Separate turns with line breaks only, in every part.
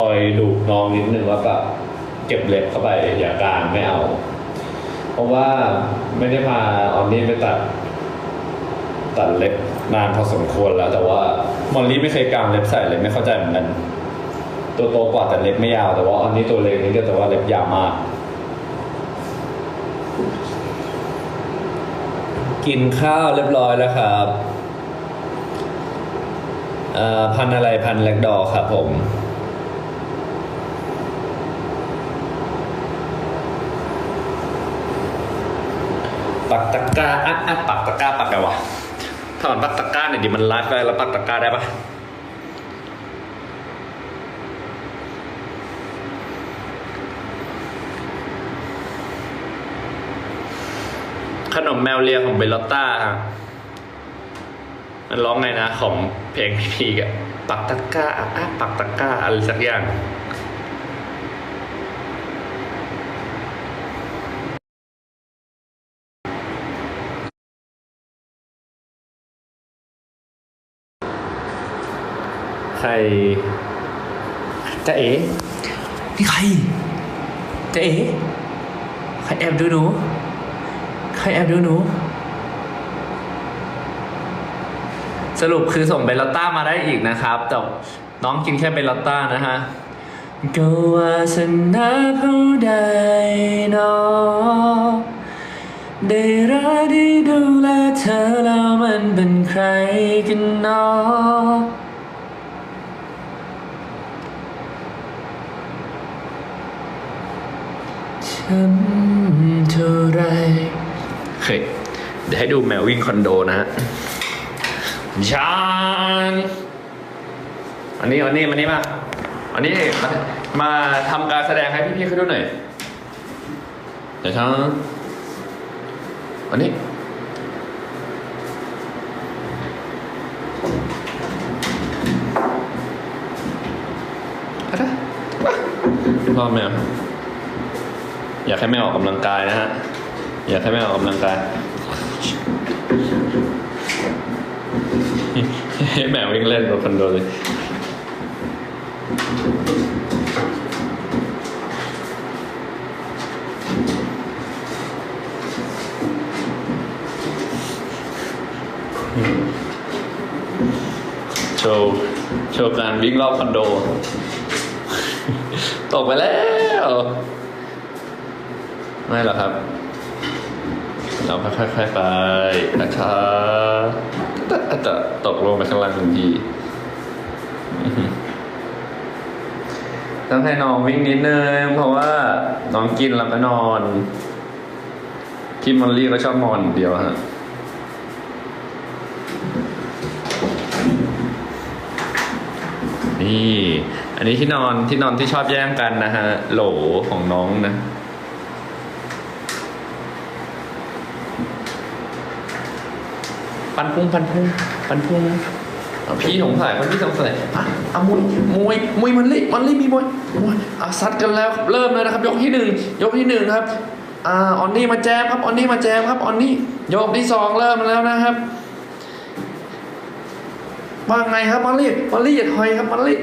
คอยดูน้องนิดนึงว่าแบบเก็บเล็บเข้าไปอย่ากลางไม่เอา เพราะว่าไม่ได้พาออนนี่ไปตัด ตัดเล็บนานพอสมควรแล้ว แต่ว่ามอลลี่ไม่เคยกางเล็บใส่เลยไม่เข้าใจเหมือนกันตัวโตกว่าแต่เล็บไม่ยาวแต่ว่าออนนี่ตัวเล็กนิดเดียวแต่ว่าเล็บยาวมาก กินข้าวเรียบร้อยแล้วครับพันอะไรพันแลกดอครับผม ปักตะกาอะอะปักตะกาปักไงวะถ้ามันปักตะกาเนี่ยดิมันไลฟ์ไปแล้วปักตะกาได้ปะขนมแมวเลียของเบลลอต้าฮะมันร้องไงนะ ของเพลงพี่พีกอะปักตะกาอะปักตะกาอะไรสักอย่าง ใครจะเอ๋
นี่ใครเจ๊เอ๋ใครแอบดูหนูใครแอบดูหนูสรุปคือส่งเบลลอตต้ามาได้อีกนะครับ แต่น้องกินแค่เบลลอตต้านะฮะก็วาสนาผู้ใด ฉันเท่าไร
เฮ้ยเดี๋ยวให้ดูแมววิ่งคอนโดนะฮะชานอันนี้อันนี้มานี่มาอันนี้มามาทำการแสดงให้พี่ๆเขาดูหน่อยเดี๋ยวช้างอันนี้อะไรดูพ่อแมว อยากให้แม่ออกกำลังกายนะฮะ อยากให้แม่ออกกำลังกายให้แมววิ่งเล่นบนคอนโดเลยโชว์โชว์การวิ่งรอบคอนโด ตกไปแล้ว ไม่หรอกครับ เราค่อยๆไปช้าๆอาจะตกลงไปข้างล่างทันทีต้องให้น้องวิ่งนิดนึงเพราะว่าน้องกินแล้วก็นอนพี่มอลลี่ก็ชอบนอนเดียวฮะนี่ อันนี้ที่นอนที่นอนที่ชอบแย่งกันนะฮะ โหลของน้องนะ ปันพุ่งปันพุ่งปันพุ่งเอาพี่สงสัยคนพี่สงสัยอะเอามวยมวยมวยมันลี่มันลี่มีมวยมวยอะซัดกันแล้วครับเริ่มเลยนะครับ ยกที่หนึ่งยกที่หนึ่งครับอ่าออนนี่มาแจมครับออนนี่มาแจมครับออนนี่ยกที่สองเริ่มแล้วนะครับว่าไงครับมันลี่มันลี่อย่าถอยครับมันลี่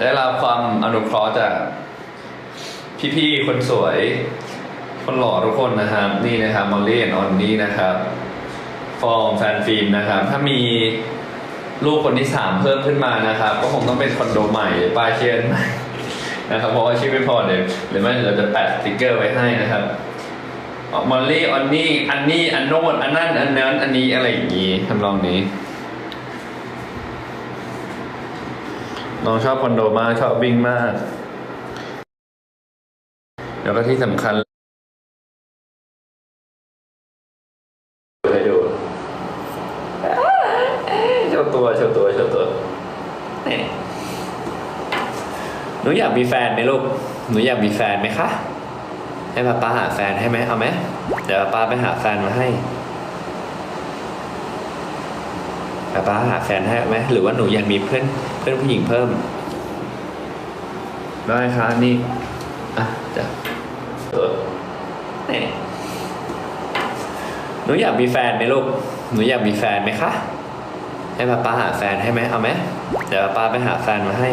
ได้รับความอนุเคราะห์จากพี่ๆคนสวย คนหล่อทุกคนนะครับ นี่นะครับมอลลี่ออนนี่นะครับ ฟอร์มแฟนฟิล์มนะครับ ถ้ามีลูกคนที่สามเพิ่มขึ้นมานะครับ ก็คงต้องเป็นคอนโดใหม่ป้ายเชียนใหม่นะครับเพราะว่าชื่อไม่พอเดี๋ยวหรือไม่เราจะแปะสติกเกอร์ไว้ให้นะครับมอลลี่ออนนี่อันนี้อันโน้นอันนั้นอันนั้นอันนี้อะไรอย่างนี้ทำลองนี้ น้องชอบคอนโดมากชอบวิ่งมาก แล้วก็ที่สำคัญให้ดูโชว์ตัวโชว์ตัวโชว์ตัวนี่หนูอยากมีแฟนไหมลูก หนูอยากมีแฟนไหมคะ ให้ป้าป้าหาแฟนให้ไหมเอาไหม เดี๋ยวป้าไปหาแฟนมาให้ ป้าป้าหาแฟนให้ไหมหรือว่าหนูอยากมีเพื่อนเพื่อนผู้หญิงเพิ่ม ได้ค่ะนี่อะจ้ะเออ
เนี่ยหนูอยากมีแฟนไหมลูกหนูอยากมีแฟนไหมคะให้ป้าป้าหาแฟนให้ไหมเอาไหมเดี๋ยวป้าป้าไปหาแฟนมาให้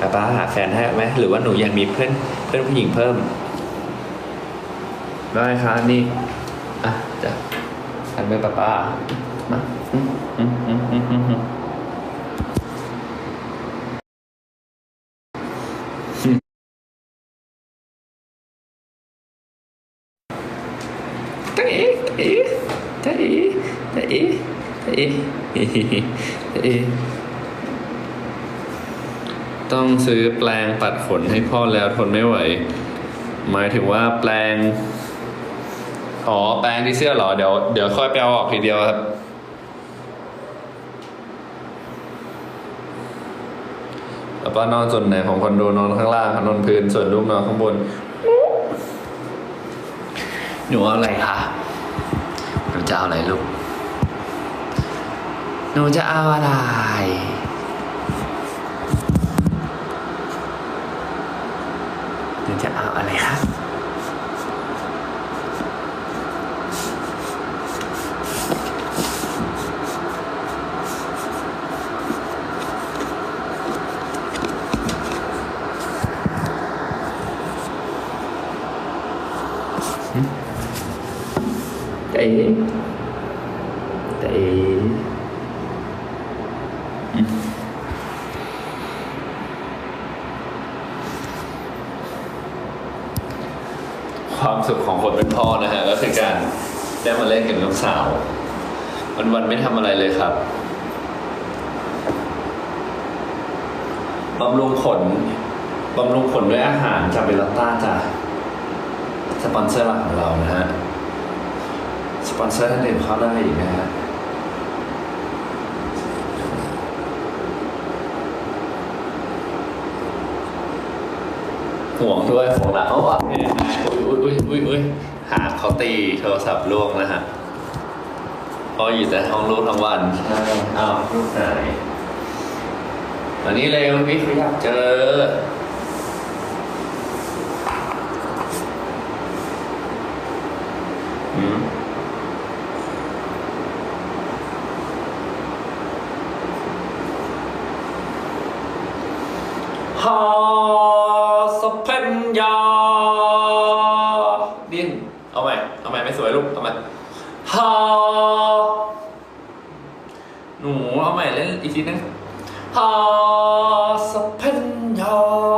ป้าป้าหาแฟนให้ไหมหรือว่าหนูอยากมีเพื่อนเพื่อนผู้หญิงเพิ่ม ได้ค่ะนี่อะจะ หันไปป้าป้ามาอืมอืมอืมอืมอืมอืมจ๊ะเอ๋จ๊ะเอ๋จ๊ะเอ๋จ๊ะเอ๋จ๊ะเอ๋จ๊ะเอ๋ต้องซื้อแปลงปัดขนให้พ่อแล้วทนไม่ไหว หมายถึงว่าแปลง อ๋อแปลงที่เสื้อเหรอเดี๋ยวเดี๋ยวค่อยไปเอาออกทีเดียวครับแล้วป้านอนส่วนไหนของคอนโดนอนข้างล่างนอนพื้นส่วนลูกนอนข้างบน หนูเอาอะไรคะหนูจะเอาอะไรลูกหนูจะเอาอะไรหนูจะเอาอะไรคะ ใจใจความ สุขของคนเป็นพ่อนะฮะก็คือการได้มาเล่นกับลูกสาววันวันไม่ทำอะไรเลยครับบำรุงขนบำรุงขนด้วยอาหารจากเบลต้าจ้ะสปอนเซอร์หลักของเรานะฮะสปอนเซอร์ท่านอื่นเข้าได้อีกนะฮะห่วงด้วยห่วงหลังเขาอกเนี่ย อุ้ยอุ้ยอุ้ยอุ้ยหาเขาตีโทรศัพท์ล่วงนะฮะพออยู่แต่ห้องลูกทั้งวันใช่อ้าวลูกหายวันนี้เลยวันนี้เขาอยากเจออืมฮาสเพนยาดิ้นเอาใหม่ เอาใหม่ไม่สวยลูก เอาใหม่ ฮาหนูเอาใหม่เล่นอีกทีนึงฮาสเปนยาอื